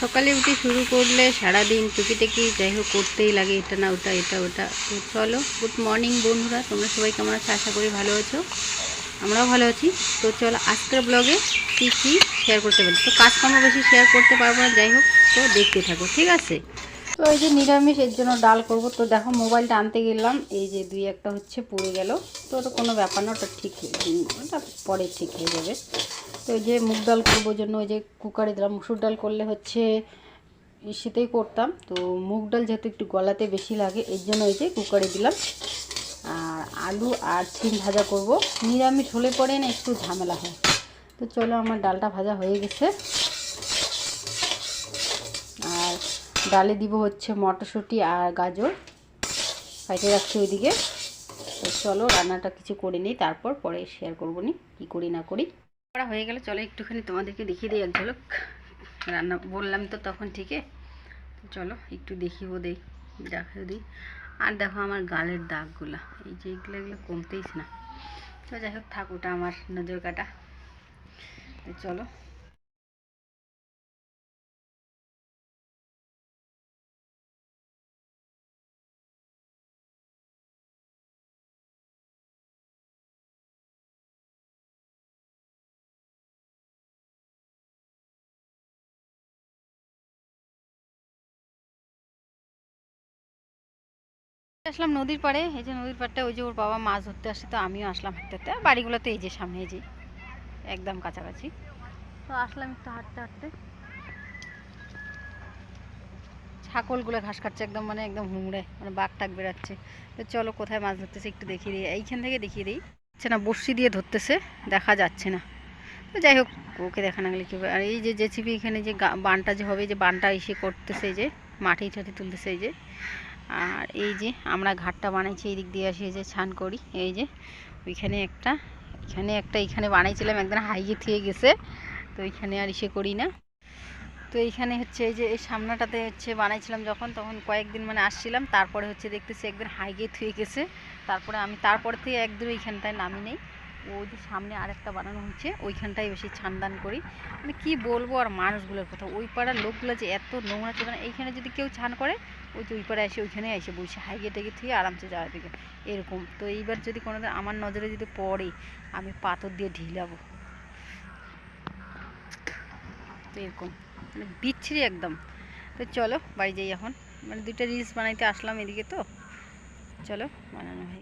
সকালে উঠে শুরু করলে সারাদিন টুকিটাকি যাই হোক করতেই লাগে, এটা না, ওটা, এটা, ওটা। তো চলো গুড মর্নিং বন্ধুরা, তোমরা সবাই কেমন আছো? আশা করি ভালো আছো। আমরাও ভালো আছি। তো চলো, আজকের ব্লগে কী কী শেয়ার করতে পারি? তো কাজকর্ম বেশি শেয়ার করতে পারব না, যাই হোক, তো দেখতে থাকো, ঠিক আছে? তো এই যে নিরামিষ, এর জন্য ডাল করব। তো দেখো, মোবাইলটা আনতে গেলাম, এই যে দুই একটা হচ্ছে পুড়ে গেল। তো ওটা কোনো ব্যাপার না, ওটা ঠিক ওটা পরে ঠিক হয়ে যাবে। তো যে মুগ ডাল করব জন্য ওই যে কুকারে দিলাম। মুসুর ডাল করলে হচ্ছে শীতেই করতাম। তো মুগ ডাল যেহেতু একটু গলাতে বেশি লাগে, এর জন্য ওই যে কুকারে দিলাম। আর আলু আর সিম ভাজা করব। নিরামিষ হলে পরে না একটু ঝামেলা হয়। তো চলো আমার ডালটা ভাজা হয়ে গেছে। আর ডালে দিব হচ্ছে মটরশুঁটি আর গাজর। কাটে রাখছি ওইদিকে। তো চলো রান্নাটা কিছু করে নিই, তারপর পরে শেয়ার করব নি, কী করি না করি। করা হয়ে গেলে। চলো একটুখানি তোমাদেরকে দেখিয়ে দিই এক ঝলক। রান্না বললাম তো তখন ঠিকই। চলো একটু দেখিও দেই দেখাও দিই আর দেখো আমার গালের দাগগুলো, এই যে এগুলো এগুলো কমতেইছ না। তো যাই হোক, থাক, ওটা আমার নজর কাটা। চলো। আসলাম নদীর পাড়ে, এই যে নদীর পাড়টা ওই যে ওর বাবা মাছ ধরতে আসে, তো আমিও আসলাম হাঁটতে বাড়িগুলো তো এই যে সামনে, এই যে একদম কাছাকাছি। তো আসলাম একটু হাঁটতে হাঁটতে। ছাগলগুলো ঘাস খাচ্ছে একদম মানে একদম হুমড়ে মানে বাঘ টাক বেরাচ্ছে তো চলো কোথায় মাছ ধরতেছে একটু দেখিয়ে দিই। এইখান থেকে দেখিয়ে দিই। হচ্ছে না, বড়শি দিয়ে ধরতেছে, দেখা যাচ্ছে না। তো যাই হোক, ওকে দেখা না গেলে কী আর এই যে জেসিবি এখানে যে বানটা যে হবে যে বানটা এসে করতেছে যে মাটি ঠাটি তুলতেছে এই যে। আর এই যে আমরা ঘাটটা বানাইছি এই দিক দিয়ে আসি যে ছান করি। এই যে ওইখানে একটা, এখানে একটা, এখানে বানাইছিলাম, একদিন হাইয়ে থুয়ে গেছে, তো এইখানে আর ইসে করি না। তো এইখানে হচ্ছে এই যে এই সামনাটাতে হচ্ছে বানাইছিলাম যখন, তখন কয়েকদিন মানে আসছিলাম, তারপরে হচ্ছে দেখতেছি একদিন হাইগে থুয়ে গেছে, তারপরে আমি, তারপর থেকে একদিন ওইখানটায় নামি নেই। ওই যে সামনে আরেকটা বানানো হচ্ছে ওইখানটায় বেশি ছানদান করি। মানে কি বলব আর মানুষগুলোর কথা, ওই পাড়ার লোকগুলো যে এত নোংরা চোখে এইখানে যদি কেউ ছান করে, ওই যে ওই পাড়ে এসে ওইখানে এসে বসে হাইগে টেগে থুয়ে আরামসে যাওয়া দিকে। এরকম। তো এইবার যদি কোনোদিন আমার নজরে যদি পড়ে, আমি পাথর দিয়ে ঢিলাবো। তো এরকম। মানে বিচ্ছিরি একদম। তো চলো, বাড়ি যাই এখন। মানে দুইটা রিলস বানাইতে আসলাম এদিকে তো। চলো, বানানো হয়ে।